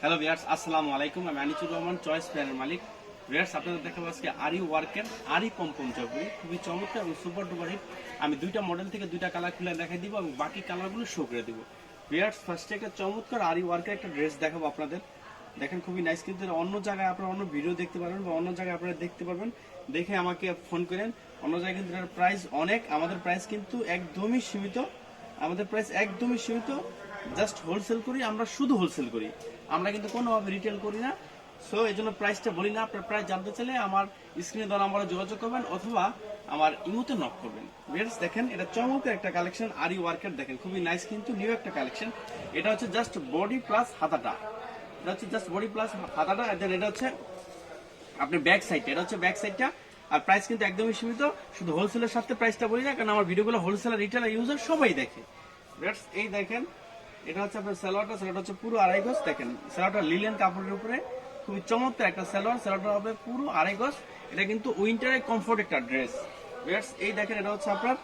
Hello viewers আসসালামু আলাইকুম আমি আনিচুর রহমান চয়েস প্ল্যানের মালিক। ভিয়ার্স আপনাদের দেখাবো আজকে আরি ওয়ার্কের আরি পম্পম চকরি খুবই চমৎকার এবং সুপার ডুপার হিট আমি দুইটা মডেল থেকে দুইটা কালার খুলে দেখাই দিব এবং বাকি কালারগুলো শো করে দিব। ভিয়ার্স ফার্স্টে একটা চমৎকার আরি ওয়ার্কের একটা ড্রেস দেখাবো আপনাদের। দেখেন খুবই নাইস কিন্তু অন্য জায়গায় আপনারা অন্য ভিডিও দেখতে পারবেন বা অন্য জায়গায় আপনারা দেখতে পারবেন। দেখে আমাকে ফোন করেন। অন্য জায়গায় কিন্তু প্রাইস অনেক। আমাদের প্রাইস কিন্তু একদমই সীমিত। আমাদের প্রাইস একদমই সীমিত। জাস্ট হোলসেল করি, আমরা শুধু হোলসেল করি। আমরা কিন্তু কোনোভাবে রিটেল করি না। সো এই জন্য প্রাইসটা বলি না, আপনার প্রাইস জানতে চাইলে আমার স্ক্রিনে দেওয়া নাম্বারে যোগাযোগ করবেন অথবা আমার ইমোতে নক করবেন। বেশ দেখেন, এটা চমৎকার একটা কালেকশন আরি ওয়ার্কের দেখেন, খুবই নাইস কিন্তু নিউ একটা কালেকশন এটা হচ্ছে জাস্ট বডি প্লাস হাতাটা। এটা হচ্ছে জাস্ট বডি প্লাস হাতাটা then এটা হচ্ছে আপনি ব্যাক সাইডটা এটা হচ্ছে ব্যাক সাইডটা আর প্রাইস কিন্তু একদমই সীমিত। শুধু হোলসেলের সাথে প্রাইসটা বলি না, কারণ আমার ভিডিওগুলো হোলসেলার রিটেলার ইউজার সবাই দেখে। এই দেখেন এটা হচ্ছে আপনার সালোয়ারটা সালোয়ারটা হচ্ছে পুরো আড়াই গজ, দেখেন, সালোয়ারটা লিলেন কাপড়ের উপরে, খুবই চমৎকার একটা সালোয়ার, সালোয়ারটা হবে পুরো আড়াই গজ। এটা কিন্তু উইন্টারে কমফোর্ট একটা ড্রেস এই দেখেন, এটা হচ্ছে আপনার,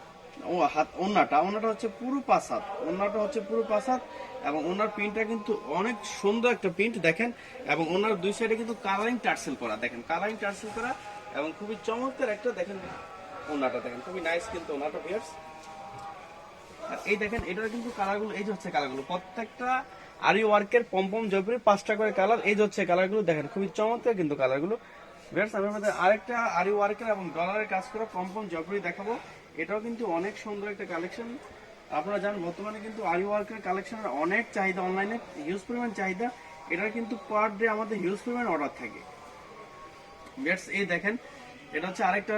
ও, হাত, ওন্নাটা ওন্নাটা হচ্ছে পুরো পাঁচ হাত ওন্নাটা হচ্ছে পুরো হাত এবং ওনার প্রিন্টটা কিন্তু অনেক সুন্দর একটা প্রিন্ট দেখেন, এবং ওনার দুই সাইডে কিন্তু কালারিং টার্সেল করা, দেখেন কালারিং টার্সেল করা, এবং খুবই চমৎকার একটা, দেখেন ওনাটা দেখেন, খুবই নাইস কিন্তু ওনাটা বিয়ার্স এই দেখেন, এটার কিন্তু কালারগুলো এই যে হচ্ছে কালারগুলো প্রত্যেকটা আরি ওয়ার্কের পম্পম জয়পুরি পাঁচটা করে কালার এই যে হচ্ছে কালারগুলো দেখেন, খুবই চমৎকার কিন্তু কালারগুলো ভিউয়ার্স আমি আপনাদের আরেকটা আরি ওয়ার্কের এবং ডলারের কাজ করা পম্পম জয়পুরি দেখাবো। এটাও কিন্তু অনেক সুন্দর একটা কালেকশন আপনারা জানেন, বর্তমানে কিন্তু আরি ওয়ার্কের কালেকশনের অনেক চাহিদা অনলাইনে হিউজ পরিমাণ চাহিদা। এটার কিন্তু পার ডে আমাদের হিউজ পরিমাণ অর্ডার থাকে। ভিউয়ার্স এই দেখেন, এটা হচ্ছে আরেকটা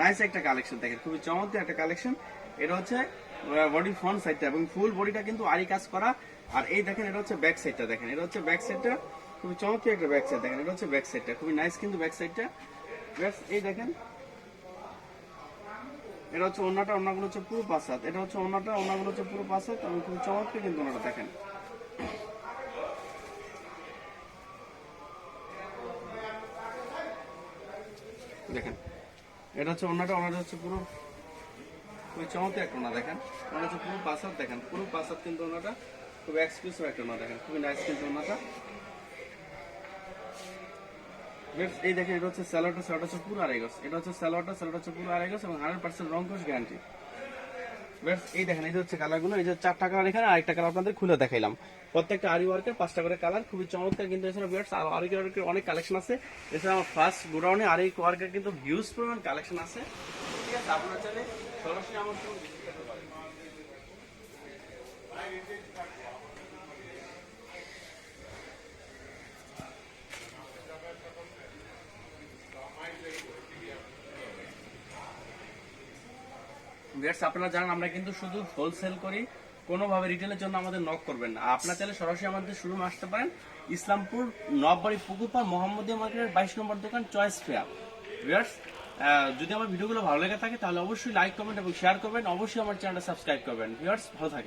নাইস একটা কালেকশন দেখেন, খুবই চমৎকার একটা কালেকশন এটা হচ্ছে বডি ফ্রন্ট সাইডটা এবং ফুল বডিটা কিন্তু আরি কাজ করা। আর এই দেখেন, এটা হচ্ছে ব্যাক সাইডটা দেখেন। এটা হচ্ছে ব্যাক সাইডটা খুবই চমৎকার একটা ব্যাক সাইড দেখেন। এটা হচ্ছে ব্যাক সাইডটা খুবই নাইস কিন্তু ব্যাক সাইডটা এই দেখেন। এটা হচ্ছে অন্যটা অন্যগুলো হচ্ছে পুরো পাঁচ হাত এটা হচ্ছে অন্যটা অন্যগুলো হচ্ছে পুরো পাঁচ হাত এবং খুবই চমৎকার কিন্তু ওনাটা দেখেন। দেখেন। এটা হচ্ছে অন্যটা অন্যটা হচ্ছে পুরো খুবই চমৎকার একটা ওনা দেখেন। ওনা হচ্ছে পুরো পাঁচাত দেখেন, পুরো পাঁচাত কিন্তু ওনাটা খুব এক্সক্লুসিভ একটা ওনা দেখেন, খুবই নাইস কিন্তু ওনাটা। এই দেখেন, এটা হচ্ছে স্যালোয়ারটা স্যালোয়ারটা হচ্ছে পুরো আড়াই গজ। এটা হচ্ছে স্যালোয়ারটা স্যালোয়ারটা হচ্ছে পুরো আড়াই গজ এবং হান্ড্রেড পার্সেন্ট রং কোষ গ্যারান্টি এই দেখেন, এই হচ্ছে কালারগুলো এই যে চারটা কালার এখানে, আরেকটা কালার আপনাদের খুলে দেখাইলাম। প্রত্যেকটা আরি ওয়ার্কের পাঁচটা করে কালার খুবই চমৎকার কিন্তু এছাড়া বিয়ার্স আরি ওয়ার্কের অনেক কালেকশন আছে। এছাড়া আমার ফার্স্ট গোডাউনে আরি ওয়ার্কের কিন্তু হিউজ পরিমাণ কালেকশন আছে। আপনারা জানেন, আমরা কিন্তু শুধু হোলসেল করি, কোনোভাবে রিটেলের জন্য আমাদের নক করবেন না। আপনার চাইলে সরাসরি আমাদের শুরু আসতে পারেন, ইসলামপুর নববাড়ি পুকুরপাড় মোহাম্মদিয়া মার্কেটের বাইশ নম্বর দোকান চয়েস ফেয়ার যদি আমার ভিডিওগুলো ভালো লেগে থাকে, তাহলে অবশ্যই লাইক কমেন্ট এবং শেয়ার করবেন। অবশ্যই আমার চ্যানেলটা সাবস্ক্রাইব করবেন। ভিউয়ার্স ভালো থাকেন।